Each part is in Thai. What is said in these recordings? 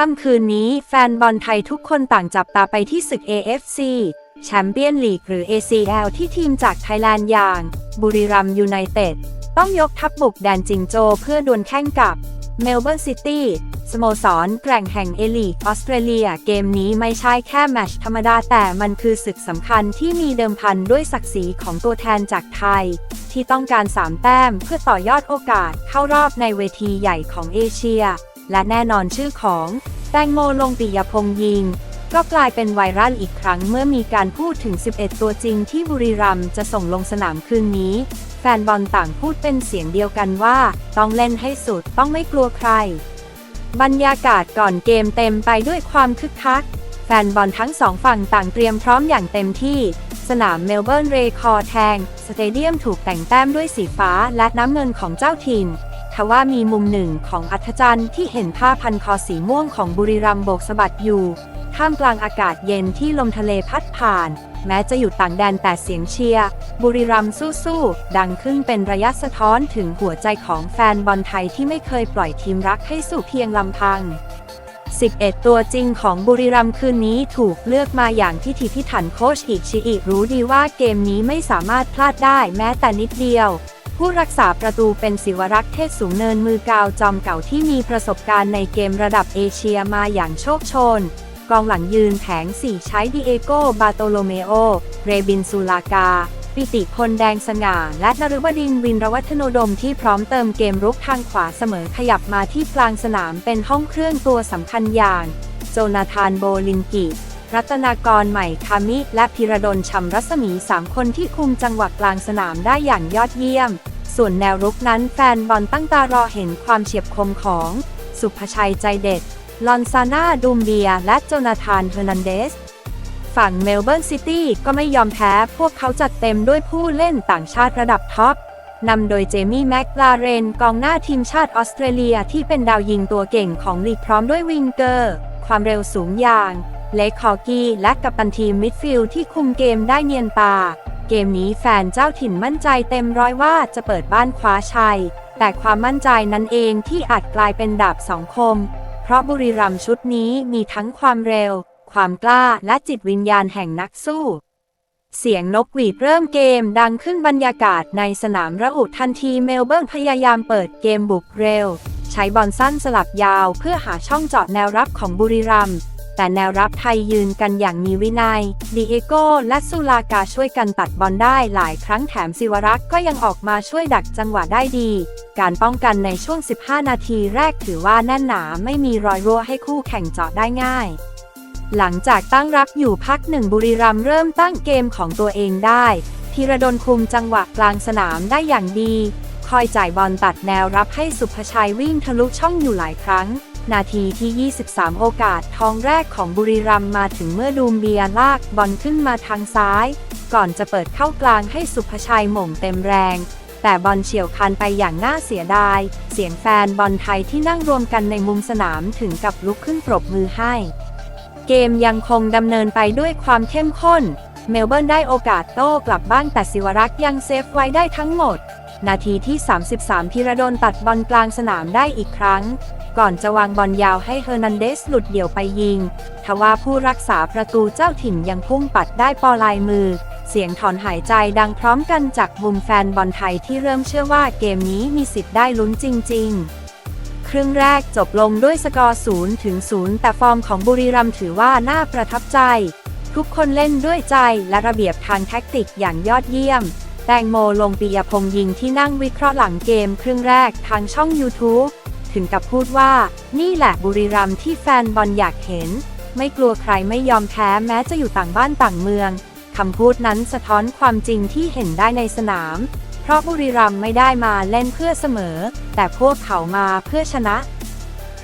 ค่ำคืนนี้แฟนบอลไทยทุกคนต่างจับตาไปที่ศึก AFC แชมเปี้ยนลีกหรือ ACL ที่ทีมจากไทยแลนด์อย่าง บุรีรัมยูไนเต็ด ต้องยกทัพบุกแดนจิงโจเพื่อดวลแข่งกับเมลเบิร์นซิตี้สโมสรแกร่งแห่งเอลีออสเตรเลียเกมนี้ไม่ใช่แค่แมตชธรรมดาแต่มันคือศึกสำคัญที่มีเดิมพันด้วยศักดิ์ศรีของตัวแทนจากไทย ที่ต้องการ 3 แต้มเพื่อต่อยอดโอกาสเข้ารอบในเวทีใหญ่ของเอเชีย และแน่นอนชื่อของแตงโมลงปิยพงษ์ยิง ก็กลายเป็นไวรัลอีกครั้งเมื่อมีการพูดถึง 11 ตัวจริงที่บุรีรัมย์จะส่งลงสนามคืนนี้ แฟนบอลต่างพูดเป็นเสียงเดียวกันว่า ต้องเล่นให้สุดต้องไม่กลัวใคร บรรยากาศก่อนเกมเต็มไปด้วยความคึกคัก แฟนบอลทั้งสองฝั่งต่างเตรียมพร้อมอย่างเต็มที่สนามเมลเบิร์นเรคอร์แทง สเตเดียมถูกแต่งแต้มด้วยสีฟ้าและน้ำเงินของเจ้าถิ่น ทว่ามีมุมหนึ่งของอัธจันทร์ที่เห็นผ้าพันคอสีม่วงของบุรีรัมย์โบกสะบัดอยู่ ท่ามกลางอากาศเย็นที่ลมทะเลพัดผ่าน แม้จะอยู่ต่างแดนแต่เสียงเชียร์บุรีรัมย์สู้ๆดังขึ้นเป็นระยะสะท้อนถึงหัวใจของแฟนบอลไทยที่ไม่เคยปล่อยทีมรักให้สู่เพียงลำพัง 11 ตัวจริงของบุรีรัมย์คืนนี้ถูกเลือกมาอย่างพิถีพิถันโคชอิชิอิรู้ดีว่าเกมนี้ไม่สามารถพลาดได้แม้แต่นิดเดียว ผู้รักษาประตูเป็นศิวรักษ์เทศสูงเนินมือกาวจอมเก่าที่มีประสบการณ์ในเกมระดับเอเชียมาอย่างโชคโชน กองหลังยืนแผงสี่ใช้ดิเอโก บาโตโลเมโอ เรบินซูลากา ปิติพลแดงสง่า และนฤบดินวินรวัฒโนดมที่พร้อมเติมเกมรุกทางขวาเสมอขยับมาที่กลางสนามเป็นห้องเครื่องตัวสำคัญอย่าง โจนาธานโบลินกิ รัตนากรใหม่คามิ และพิรดลชำรัศมี 3 คนที่คุมจังหวะกลางสนามได้อย่างยอดเยี่ยม ส่วนแนวรุกนั้นแฟนบอลตั้งตารอเห็นความเฉียบคมของ สุภชัยใจเด็ด ลอนซาน่าดูมเบีย และโจนาธานเฮอร์นันเดส ฝั่งเมลเบิร์นซิตี้ก็ไม่ยอมแพ้ พวกเขาจัดเต็มด้วยผู้เล่นต่างชาติระดับท็อปนำโดยเจมี่แม็กลาเรนกองหน้าทีมชาติออสเตรเลียที่เป็นดาวยิงตัวเก่งของลีกพร้อมด้วยวิงเกอร์ ความเร็วสูงอย่าง เลคคอกี้และกัปตันทีมมิดฟิลด์ที่คุมเกมได้เนียนตา เกมนี้แฟนเจ้าถิ่นมั่นใจเต็มร้อยว่าจะเปิดบ้านคว้าชัย แต่ความมั่นใจนั้นเองที่อาจกลายเป็นดาบสองคม เพราะบุรีรัมย์ชุดนี้มีทั้งความเร็ว ความกล้าและจิตวิญญาณแห่งนักสู้ เสียงนกหวีดเริ่มเกมดังขึ้นบรรยากาศในสนามระอุทันทีเมลเบิร์นพยายามเปิดเกมบุกเร็ว ใช้บอลสั้นสลับยาวเพื่อหาช่องเจาะแนวรับของบุรีรัมย์ แต่แนวรับไทยยืนกันอย่างมีวินัยดีเอโกและสุลากาช่วยกันตัดบอลได้หลายครั้งแถมศิวรักษ์ก็ยังออกมาช่วยดักจังหวะได้ดี การป้องกันในช่วง 15 นาทีแรกถือว่าแน่นหนาไม่มีรอยรั่วให้คู่แข่งเจาะได้ง่ายหลังจากตั้งรับอยู่พักหนึ่งบุรีรัมย์เริ่มตั้งเกมของตัวเองได้ธีรดลคุมจังหวะกลางสนามได้อย่างดี คอยจ่ายบอลตัดแนวรับให้สุภชัยวิ่งทะลุช่องอยู่หลายครั้ง นาทีที่ 23 โอกาสทองแรกของบุรีรัมมาถึงเมื่อดูมเบียลากบอลขึ้นมาทางซ้าย ก่อนจะเปิดเข้ากลางให้สุภชัยหม่งเต็มแรง แต่บอลเฉียวคันไปอย่างน่าเสียดาย เสียงแฟนบอลไทยที่นั่งรวมกันในมุมสนามถึงกับลุกขึ้นปรบมือให้ เกมยังคงดำเนินไปด้วยความเข้มข้น เมลเบิร์นได้โอกาสโต้กลับบ้านแต่ศิวรักษ์ยังเซฟไว้ได้ทั้งหมด นาทีที่ 33 พิรดลตัดบอลกลางสนามได้อีกครั้ง ก่อนจะวางบอลยาวให้เฮอร์นันเดสหลุดเดี่ยวไปยิง ทว่าผู้รักษาประตูเจ้าถิ่นยังพุ่งปัดได้ปอลายมือ เสียงถอนหายใจดังพร้อมกันจากมุมแฟนบอลไทยที่เริ่มเชื่อว่าเกมนี้มีสิทธิ์ได้ลุ้นจริง ๆครึ่งแรกจบลงด้วยสกอร์0ถึง0แต่ฟอร์มของบุรีรัมย์ถือว่าน่าประทับใจ ทุกคนเล่นด้วยใจและระเบียบทางแท็กติกอย่างยอดเยี่ยม แตงโมลงปิยพงษ์ยิงที่นั่งวิเคราะห์หลังเกมครึ่งแรกทางช่อง YouTube ถึงกับพูดว่า นี่แหละบุรีรัมย์ที่แฟนบอลอยากเห็น ไม่กลัวใครไม่ยอมแพ้แม้จะอยู่ต่างบ้านต่างเมืองคำพูดนั้นสะท้อนความจริงที่เห็นได้ในสนาม เพราะบุรีรัมย์ไม่ได้มาเล่นเพื่อเสมอ แต่พวกเขามาเพื่อชนะ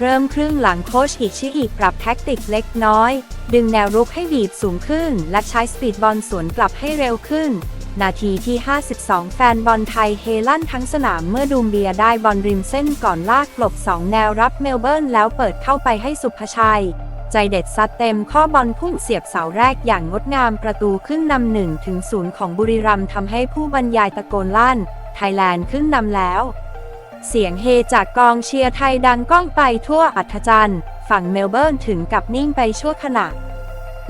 เริ่มครึ่งหลังโค้ชอิชิอิปรับแท็กติกเล็กน้อย ดึงแนวรุกให้บีบสูงขึ้น และใช้สปีดบอลสวนกลับให้เร็วขึ้น นาทีที่ 52 แฟนบอลไทยเฮลั่นทั้งสนามเมื่อดูมเบียได้บอลริมเส้นก่อนลากกลบ 2 แนวรับเมลเบิร์นแล้วเปิดเข้าไปให้สุภชัย ใจเด็ดซัดเต็มข้อบอลพุ่งเสียบเสาแรกอย่างงดงามประตูขึ้นนำหนึ่งถึงศูนย์ของบุรีรัมย์ทำให้ผู้บรรยายตะโกนลั่น ไทยแลนด์ขึ้นนำแล้ว เสียงเฮจากกองเชียร์ไทยดังก้องไปทั่วอัธจันทร์ฝั่งเมลเบิร์นถึงกับนิ่งไปชั่วขณะ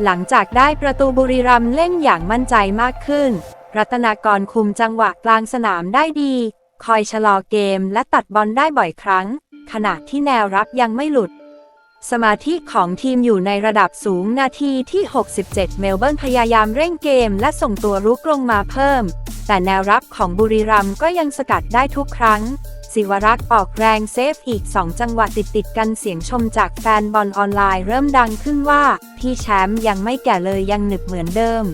หลังจากได้ประตูบุรีรัมย์เล่นอย่างมั่นใจมากขึ้น รัตนากรคุมจังหวะกลางสนามได้ดี คอยชะลอเกมและตัดบอลได้บ่อยครั้ง ขณะที่แนวรับยังไม่หลุด สมาธิของทีมอยู่ในระดับสูงนาทีที่ 67 เมลเบิร์นพยายามเร่งเกมและส่งตัวรุกลงมาเพิ่ม แต่แนวรับของบุรีรัมย์ก็ยังสกัดได้ทุกครั้ง ศิวรักษ์ออกแรงเซฟอีก 2 จังหวะติดติดกันเสียงชมจากแฟนบอลออนไลน์เริ่มดังขึ้นว่า พี่แชมป์ยังไม่แก่เลยยังหนึบเหมือนเดิม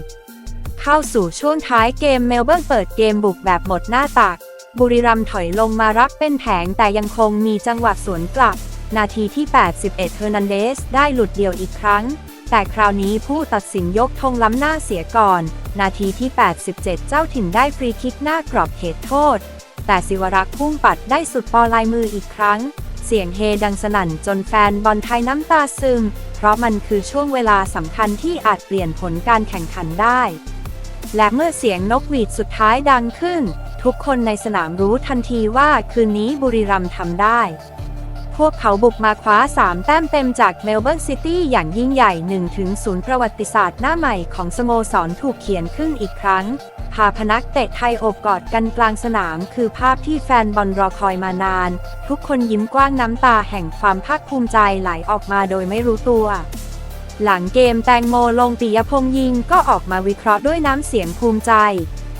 เข้าสู่ช่วงท้ายเกมเมลเบิร์นเปิดเกมบุกแบบหมดหน้าตัก บุรีรัมถอยลงมารับเป็นแผงแต่ยังคงมีจังหวะสวนกลับ นาทีที่ 81 เฮอร์นันเดสได้หลุดเดี่ยวอีกครั้ง แต่คราวนี้ผู้ตัดสินยกธงล้ำหน้าเสียก่อน นาทีที่ 87 เจ้าถิ่นได้ฟรีคิกหน้ากรอบเขตโทษ แต่ศิวรักษ์พุ่งปัดได้สุดปอลายมืออีกครั้ง เสียงเฮดังสนั่นจนแฟนบอลไทยน้ำตาซึม เพราะมันคือช่วงเวลาสำคัญที่อาจเปลี่ยนผลการแข่งขันได้ และเมื่อเสียงนกหวีดสุดท้ายดังขึ้น ทุกคนในสนามรู้ทันทีว่าคืนนี้บุรีรัมย์ทำได้ พวกเขาบุกมาคว้า 3 แต้มเต็มจากเมลเบิร์นซิตี้อย่างยิ่งใหญ่1-0ประวัติศาสตร์หน้าใหม่ของสโมสรถูกเขียนขึ้นอีกครั้ง พาพนักเตะไทยโอบกอดกันกลางสนาม คือภาพที่แฟนบอลรอคอยมานาน ทุกคนยิ้มกว้างน้ำตาแห่งความภาคภูมิใจไหลออกมาโดยไม่รู้ตัว หลังเกมแตงโมลงปิยพงษ์ยิงก็ออกมาวิเคราะห์ด้วยน้ำเสียงภูมิใจ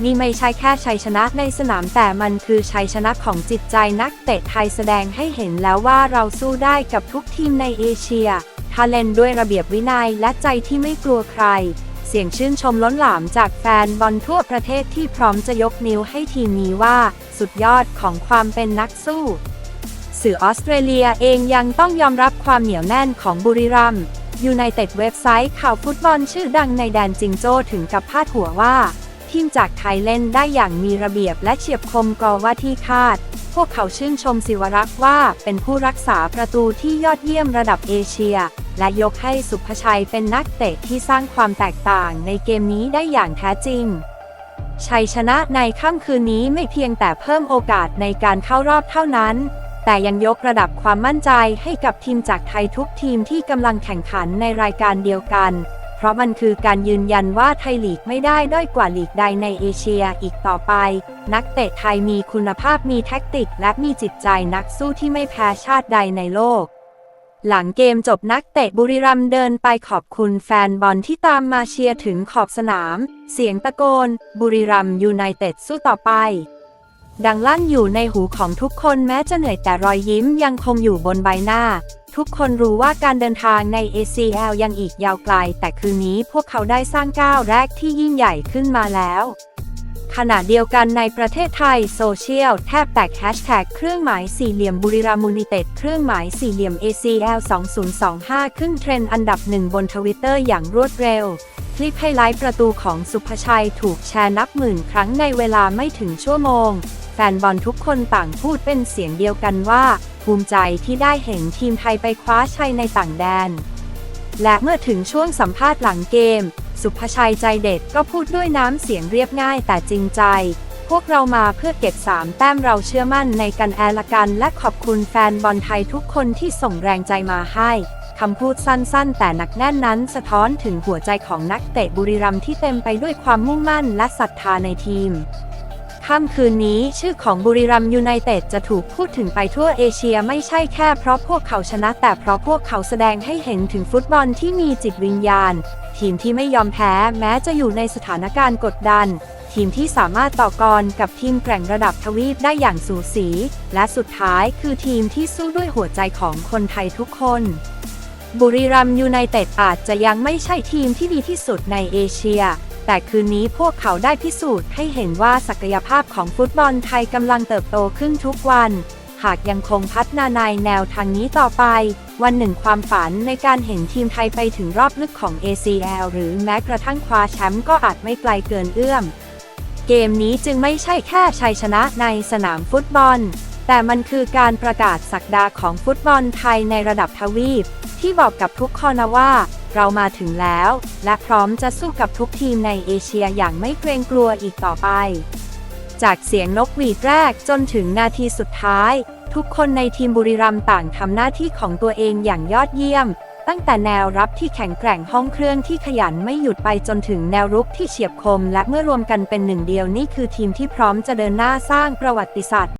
นี่ไม่ใช่แค่ชัยชนะในสนามแต่มันคือชัยชนะของจิตใจนักเตะไทยแสดงให้เห็นแล้วว่าเราสู้ได้กับทุกทีมในเอเชีย ถ้าเล่นด้วยระเบียบวินัยและใจที่ไม่กลัวใคร เสียงชื่นชมล้นหลามจากแฟนบอลทั่วประเทศที่พร้อมจะยกนิ้วให้ทีมนี้ว่า สุดยอดของความเป็นนักสู้สื่อออสเตรเลียเองยังต้องยอมรับความเหนียวแน่นของบุรีรัมย์ ยูไนเต็ดเว็บไซต์ข่าวฟุตบอลชื่อดังในแดนจิงโจ้ถึงกับพาดหัวว่า ทีมจากไทยเล่นได้อย่างมีระเบียบและเฉียบคมกว่าที่คาด พวกเขาชื่นชมศิวรักษ์ว่าเป็นผู้รักษาประตูที่ยอดเยี่ยมระดับเอเชีย และยกให้สุภชัยเป็นนักเตะที่สร้างความแตกต่างในเกมนี้ได้อย่างแท้จริงชัยชนะในค่ำคืนนี้ไม่เพียงแต่เพิ่มโอกาสในการเข้ารอบเท่านั้น แต่ยังยกระดับความมั่นใจให้กับทีมจากไทยทุกทีมที่กำลังแข่งขันในรายการเดียวกัน เพราะมันคือการยืนยันว่าไทยลีกไม่ได้ด้อยกว่าลีกใดในเอเชียอีกต่อไป นักเตะไทยมีคุณภาพมีแท็กติก และมีจิตใจนักสู้ที่ไม่แพ้ชาติใดในโลกหลังเกมจบนักเตะบุรีรัมเดินไปขอบคุณแฟนบอลที่ตามมาเชียร์ถึงขอบสนาม เสียงตะโกน บุรีรัมยูไนเต็ดสู้ต่อไป ดังลั่นอยู่ในหูของทุกคนแม้จะเหนื่อยแต่รอยยิ้มยังคงอยู่บนใบหน้า ทุกคนรู้ว่าการเดินทางใน ACL ยังอีกยาวไกล แต่คืนนี้พวกเขาได้สร้างก้าวแรกที่ยิ่งใหญ่ขึ้นมาแล้ว ขณะเดียวกันในประเทศไทยโซเชียลแทบแตกแฮชแท็กเครื่องหมายสี่เหลี่ยมบุรีรัมย์มูนิเต็ดเครื่องหมายสี่เหลี่ยม ACL 2025 ขึ้นเทรนด์อันดับหนึ่งบนทวิตเตอร์อย่างรวดเร็วคลิปไฮไลท์ประตูของสุภชัยถูกแชร์นับหมื่นครั้งในเวลาไม่ถึงชั่วโมง ฟนบอลทุกคนต่างพูดเป็นเสียงเดียวกันว่า ภูมิใจที่ได้เห็นทีมไทยไปคว้าชัยในต่างแดน และเมื่อถึงช่วงสัมภาษณ์หลังเกม สุภชัยใจเด็ดก็พูดด้วยน้ำเสียงเรียบง่ายแต่จริงใจ พวกเรามาเพื่อเก็บสามแต้มเราเชื่อมั่นในกันแอละกัน และขอบคุณแฟนบอลไทยทุกคนที่ส่งแรงใจมาให้คำพูดสั้นๆ แต่หนักแน่นนั้นสะท้อนถึงหัวใจของนักเตะบุรีรัมย์ที่เต็มไปด้วยความมุ่งมั่นและศรัทธาในทีม ค่ำคืนนี้ชื่อของบุรีรัมยูไนเต็ดจะถูกพูดถึงไปทั่วเอเชียไม่ใช่แค่เพราะพวกเขาชนะแต่เพราะพวกเขาแสดงให้เห็นถึงฟุตบอลที่มีจิตวิญญาณ ทีมที่ไม่ยอมแพ้แม้จะอยู่ในสถานการณ์กดดัน ทีมที่สามารถต่อกรกับทีมแกร่งระดับทวีปได้อย่างสูสี และสุดท้ายคือทีมที่สู้ด้วยหัวใจของคนไทยทุกคนบุรีรัมยูไนเต็ดอาจจะยังไม่ใช่ทีมที่ดีที่สุดในเอเชีย แต่คืนนี้พวกเขาได้พิสูจน์ให้เห็นว่าศักยภาพของฟุตบอลไทยกำลังเติบโตขึ้นทุกวัน หากยังคงพัฒนาในแนวทางนี้ต่อไป วันหนึ่งความฝันในการเห็นทีมไทยไปถึงรอบลึกของ ACL หรือแม้กระทั่งคว้าแชมป์ก็อาจไม่ไกลเกินเอื้อม เกมนี้จึงไม่ใช่แค่ชัยชนะในสนามฟุตบอล แต่มันคือการประกาศศักดาของฟุตบอลไทยในระดับทวีป ที่บอกกับทุกคนนะว่า เรามาถึงแล้ว และพร้อมจะสู้กับทุกทีมในเอเชียอย่างไม่เกรงกลัวอีกต่อไป จากเสียงนกหวีดแรกจนถึงนาทีสุดท้าย ทุกคนในทีมบุรีรัมย์ต่างทำหน้าที่ของตัวเองอย่างยอดเยี่ยม ตั้งแต่แนวรับที่แข็งแกร่งห้องเครื่องที่ขยันไม่หยุดไปจนถึงแนวรุกที่เฉียบคม และเมื่อรวมกันเป็นหนึ่งเดียวนี่คือทีมที่พร้อมจะเดินหน้าสร้างประวัติศาสตร์